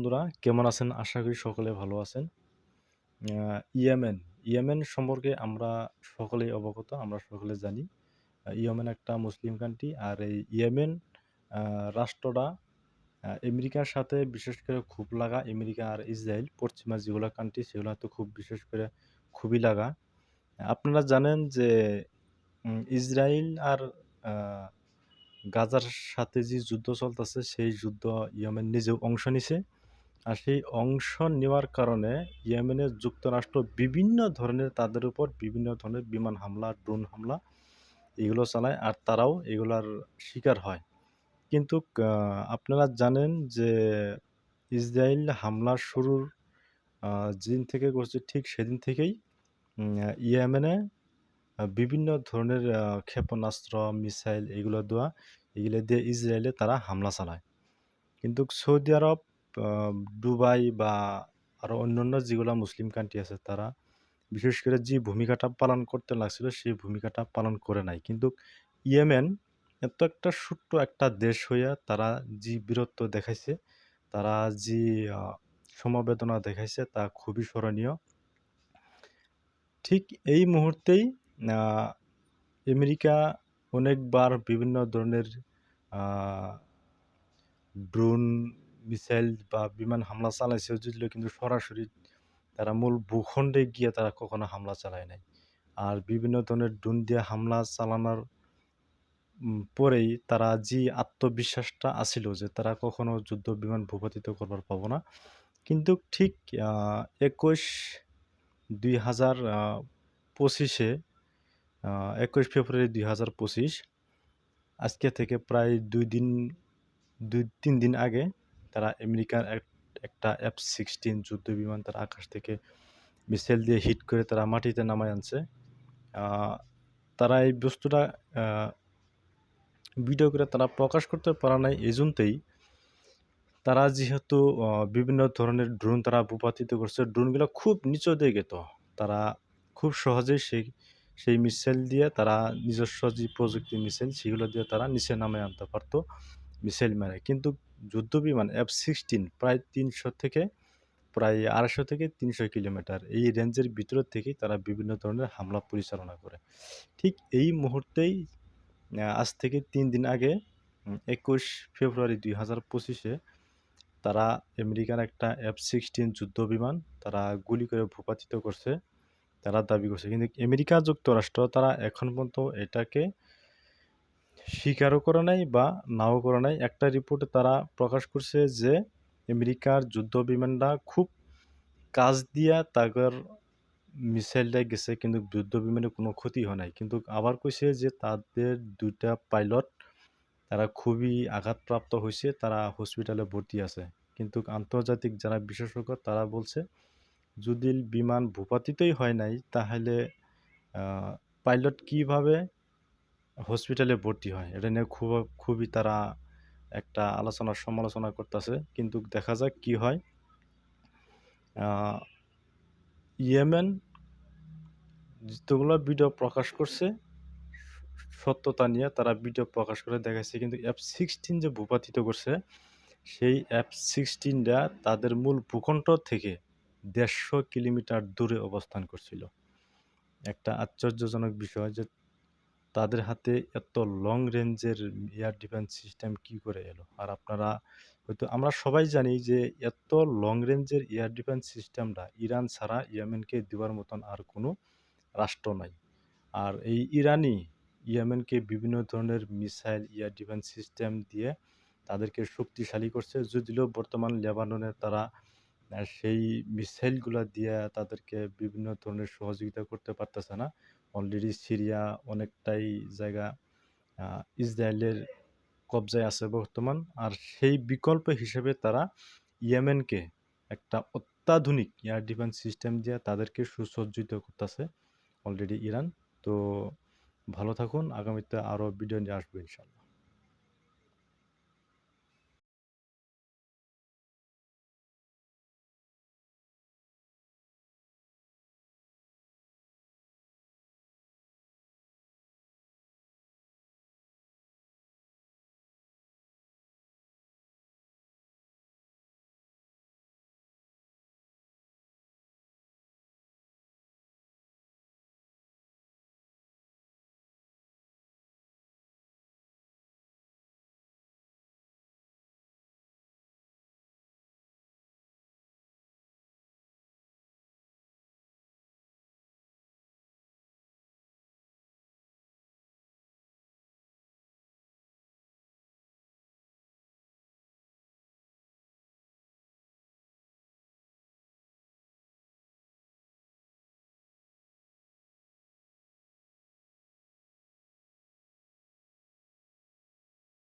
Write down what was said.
বন্ধুরা, কেমন আছেন? আশা করি সকলে ভালো আছেন। ইয়েমেন ইয়েমেন সম্পর্কে আমরা সকলেই অবগত, আমরা সকলে জানি। ইয়েমেন একটা মুসলিম কান্ট্রি আর এই ইয়েমেন রাষ্ট্রটা আমেরিকার সাথে বিশেষ করে খুব লাগা, আমেরিকা আর ইসরায়েল, পশ্চিমা যেগুলো কান্ট্রি সেগুলো তো খুব বিশেষ করে খুবই লাগা। আপনারা জানেন যে ইসরায়েল আর গাজার সাথে যে যুদ্ধ চলতেছে, সেই যুদ্ধ ইয়েমেন নিজেও অংশ নিছে। আর সেই অংশ নেওয়ার কারণে ইয়েমেনের যুক্তরাষ্ট্র বিভিন্ন ধরনের তাদের উপর বিভিন্ন ধরনের বিমান হামলা, ড্রোন হামলা এগুলো চালায় আর তারাও এগুলার শিকার হয়। কিন্তু আপনারা জানেন যে ইসরায়েল হামলা শুরুর যেদিন থেকে করছে ঠিক সেদিন থেকেই ইয়েমেনে বিভিন্ন ধরনের ক্ষেপণাস্ত্র, মিসাইল এগুলো দেওয়া, এগুলো দিয়ে ইসরায়েলে তারা হামলা চালায়। কিন্তু সৌদি আরব দুবাই বা আরও অন্যান্য যেগুলো মুসলিম কান্ট্রি আছে তারা, বিশেষ করে যে ভূমিকাটা পালন করতে লাগছিল, সেই ভূমিকাটা পালন করে নাই। কিন্তু ইয়েমেন এত একটা ছোট্ট একটা দেশ হইয়া তারা যে বীরত্ব দেখাইছে, তারা যে সমবেদনা দেখাইছে তা খুবই স্মরণীয়। ঠিক এই মুহূর্তেই আমেরিকা অনেকবার বিভিন্ন ধরনের ড্রোন মিসাইল বা বিমান হামলা চালাইছে যদিও কিন্তু সরাসরি তারা মূল ভূখণ্ডে গিয়ে তারা কখনো হামলা চালায় নাই। আর বিভিন্ন ধরনের ড্রোন দিয়ে হামলা চালানোর পরেই তারা যে আত্মবিশ্বাসটা আছিল যে তারা কখনো যুদ্ধ বিমান ভূপাতিত করবার পাবো না, কিন্তু ঠিক একুশ দুই হাজার পঁচিশে একুশ ফেব্রুয়ারি দুই হাজার পঁচিশ, আজকে থেকে প্রায় দুই দিন, দুই, তিন দিন আগে তারা আমেরিকার একটা এফ সিক্সটিন যুদ্ধ বিমান তারা আকাশ থেকে মিসাইল দিয়ে হিট করে তারা মাটিতে নামায় আনছে। তারা এই বস্তুটা ভিডিও করে তারা প্রকাশ করতে পারা নাই এই জন্যই তারা যেহেতু বিভিন্ন ধরনের ড্রোন তারা ভূপাতিত করছে ড্রোনগুলো খুব নিচু দিয়ে গেত। তারা খুব সহজেই সেই সেই মিসাইল দিয়ে তারা নিজস্ব যে প্রযুক্তি মিসাইল সেগুলো দিয়ে তারা নিচে নামে আনতে পারতো মিসাইল মেরে। কিন্তু যুদ্ধ বিমান এফ সিক্সটিন প্রায় তিনশো থেকে প্রায় আড়াইশো থেকে তিনশো কিলোমিটার। এই রেঞ্জের ভিতর থেকেই তারা বিভিন্ন ধরনের হামলা পরিচালনা করে। ঠিক এই মুহূর্তেই আজ থেকে তিন দিন আগে একুশ ফেব্রুয়ারি দুই হাজার পঁচিশে তারা আমেরিকার একটা এফ সিক্সটিন যুদ্ধ বিমান তারা গুলি করে ভূপাতিত করছে, তারা দাবি করছে। কিন্তু আমেরিকা যুক্তরাষ্ট্র তারা এখন পর্যন্ত এটাকে স্বীকারও করে নাই বা নাও করে নাই। একটা রিপোর্টে তারা প্রকাশ করছে যে, আমেরিকার যুদ্ধ বিমানটা খুব কাজ দিয়া তাদের মিসাইলটা গেছে, কিন্তু যুদ্ধ বিমানে কোনো ক্ষতি হয় নাই। কিন্তু আবার কইছে যে, তাদের দুইটা পাইলট তারা খুবই আঘাতপ্রাপ্ত হয়েছে তারা হসপিটালে ভর্তি আছে। কিন্তু আন্তর্জাতিক যারা বিশেষজ্ঞ, তারা বলছে, যদি বিমান ভূপাতিতই হয় নাই, তাহলে পাইলট কীভাবে হসপিটালে ভর্তি হয়। এটা নিয়ে খুব, খুবই তারা একটা আলোচনা, সমালোচনা করতেছে। কিন্তু দেখা যাক কি হয়। ইয়েমেন যেগুলো ভিডিও প্রকাশ করছে, সত্যতা নিয়ে তারা ভিডিও প্রকাশ করে দেখাচ্ছে কিন্তু অ্যাপ সিক্সটিন যে ভূপাতিত করছে, সেই অ্যাপ সিক্সটিনটা তাদের মূল ভূখণ্ড থেকে দেড়শো কিলোমিটার দূরে অবস্থান করছিল। একটা আশ্চর্যজনক বিষয় যে তাদের হাতে এত লং রেঞ্জের এয়ার ডিফেন্স সিস্টেম কি করে এলো? আর আপনারা হয়তো, আমরা সবাই জানি যে এত লং রেঞ্জের এয়ার ডিফেন্স সিস্টেমটা ইরান ছাড়া ইয়েমেনকে দেওয়ার মতন আর কোনো রাষ্ট্র নাই। আর এই ইরানি ইয়েমেনকে বিভিন্ন ধরনের মিসাইল এয়ার ডিফেন্স সিস্টেম দিয়ে তাদেরকে শক্তিশালী করছে। যদিও বর্তমান লেবাননে তারা সেই মিসাইলগুলো দিয়ে তাদেরকে বিভিন্ন ধরনের সহযোগিতা করতে পারতেছে না। অলরেডি সিরিয়া অনেকটাই জায়গা ইসরায়েলের কবজায় আছে বর্তমান। আর সেই বিকল্প হিসেবে তারা ইয়েমেনকে একটা অত্যাধুনিক এয়ার ডিফেন্স সিস্টেম দিয়ে তাদেরকে সুসজ্জিত করতেছে অলরেডি ইরান। তো ভালো থাকুন, আগামীতে আরও ভিডিও নিয়ে আসব ইনশাল্লাহ